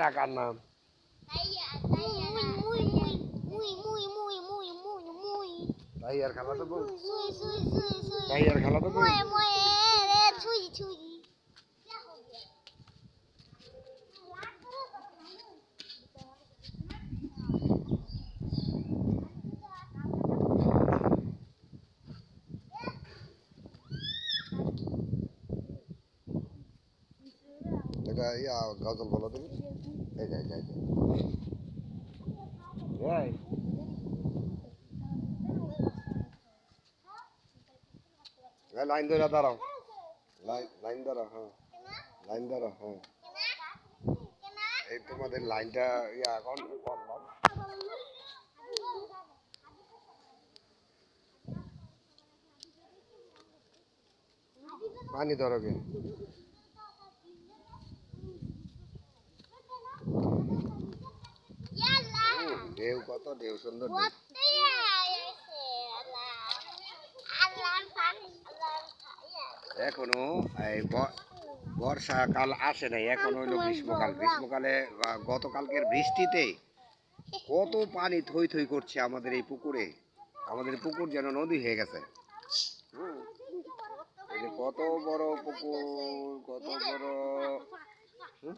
রাখার নাম ইয়া গজল বলো তুমি এই যাই যাই এই এই লাইন ধরে দাঁড়াও লাইন লাইন ধরো হ্যাঁ লাইন ধরো হ্যাঁ এই তোমাদের লাইনটা ইয়া এখন করলাম পানি ধরো কে ঢেউ কত ঢেউ সুন্দর. এখনও এই বর্ষাকাল আসে নাই, এখন হইল গ্রীষ্মকাল গ্রীষ্মকালে গতকালকের বৃষ্টিতে কত পানি থই থই করছে আমাদের এই পুকুরে আমাদের পুকুর যেন নদী হয়ে গেছে। কত বড় পুকুর, কত বড় হুম?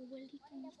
এই যে এইখানটায়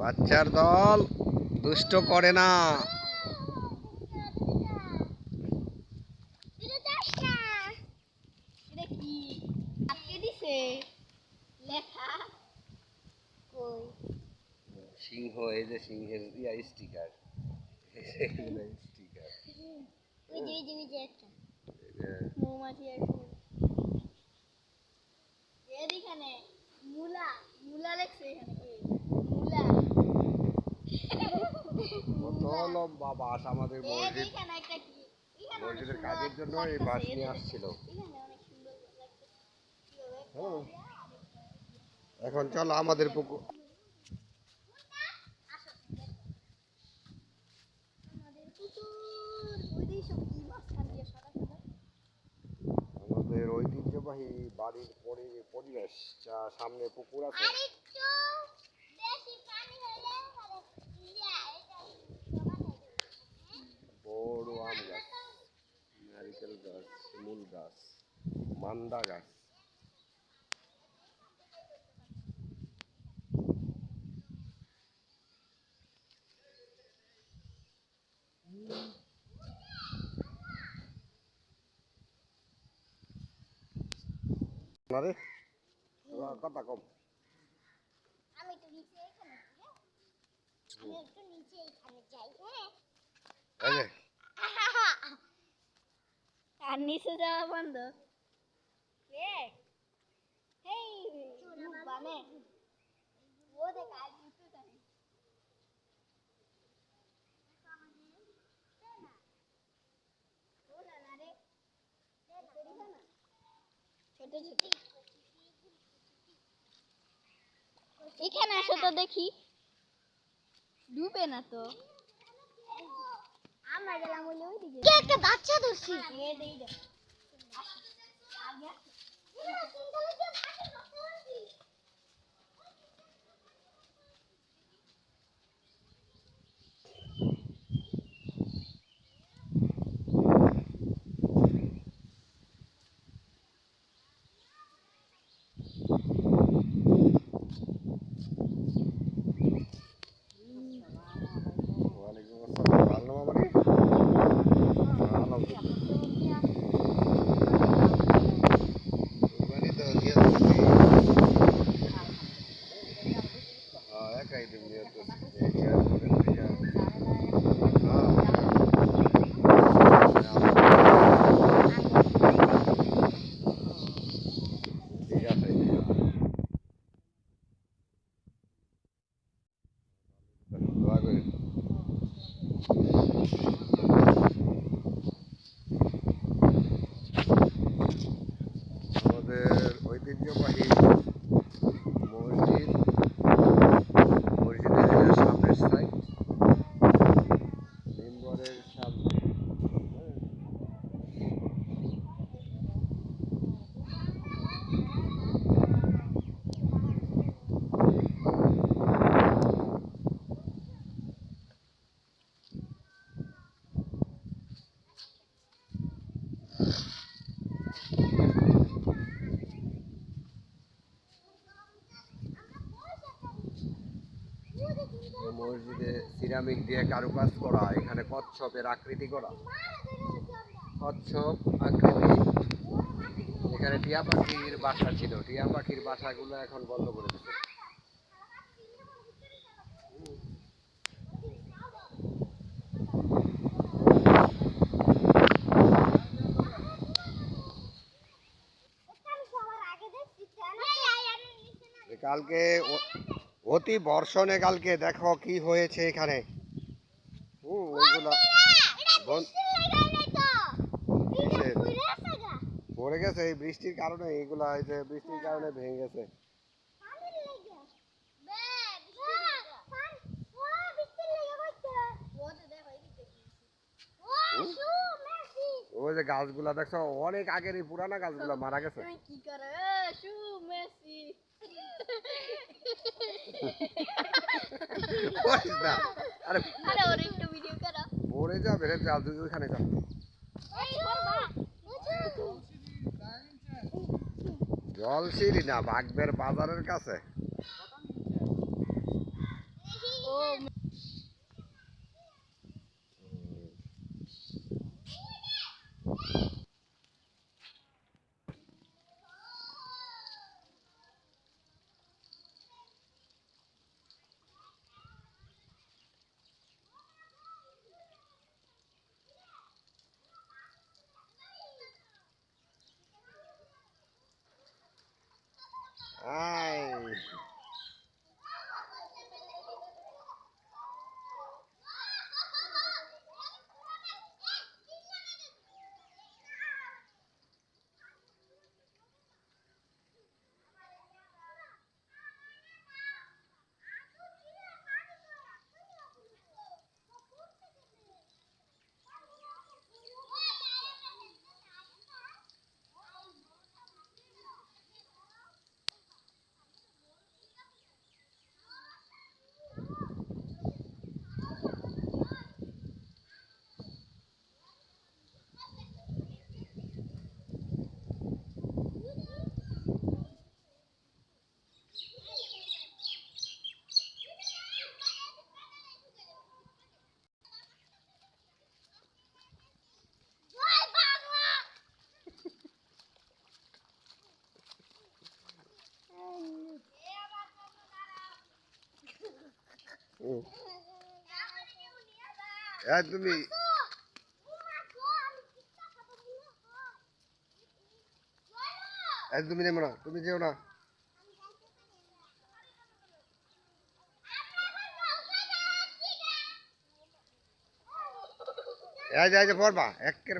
বাচ্চার দল দুষ্ট করে না। সিংহ এই যে সিংহের স্টিকার স্টিকার স্টিকার মৌমাছি কলম বা বাঁশ আমাদের মসজিদ। মসজিদের কাজের জন্য এই বাস নিয়ে আসছিল। এখন চলো আমাদের পুকুর। আমাদের ঐতিহ্যবাহী বাড়ির পরিবেশ যা সামনে পুকুর আছে। মান্দা গাছ না রে তোমার কথা কম আমি একটু নিচে এখানে হ্যাঁ? আমি একটু নিচে এখানে যাই হ্যাঁ? আর নিচে যাওয়া বন্ধ? এখানে আসো তো দেখি। ডুবে না তো। আমরা গেলাম ওই দিকে একটা বাচ্চা ধরছি? হ্যাঁ, দিয়ে দাও তিনতলা সিরামিক দিয়ে কারুকাজ করা, এখানে কচ্ছপের আকৃতি করা। কচ্ছপ, আকৃতি। এখানে টিয়া পাখির বাসা ছিল। টিয়া পাখির বাসাগুলো এখন বন্ধ করে দিচ্ছে কালকে অতি বর্ষণে কালকে দেখো কি হয়েছে এখানে। পড়ে গেছে এই বৃষ্টির কারণে এইগুলা এই যে বৃষ্টির কারণে ভেঙে গেছে। ওই যে গাছগুলা দেখছ অনেক আগের এই পুরানা গাছগুলা মারা গেছে। কি করে? করিস না আরে আরে ওর একটু ভিডিও করো। পড়ে যাবে রে যা তুই ওইখানে যা। জলসিরি না বাগবের বাজারের কাছে। Ay. তুমি এই তুমি নেমো না তুমি যেও না। পড়বা একের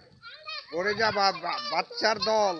পড়ে যা বাচ্চার দল।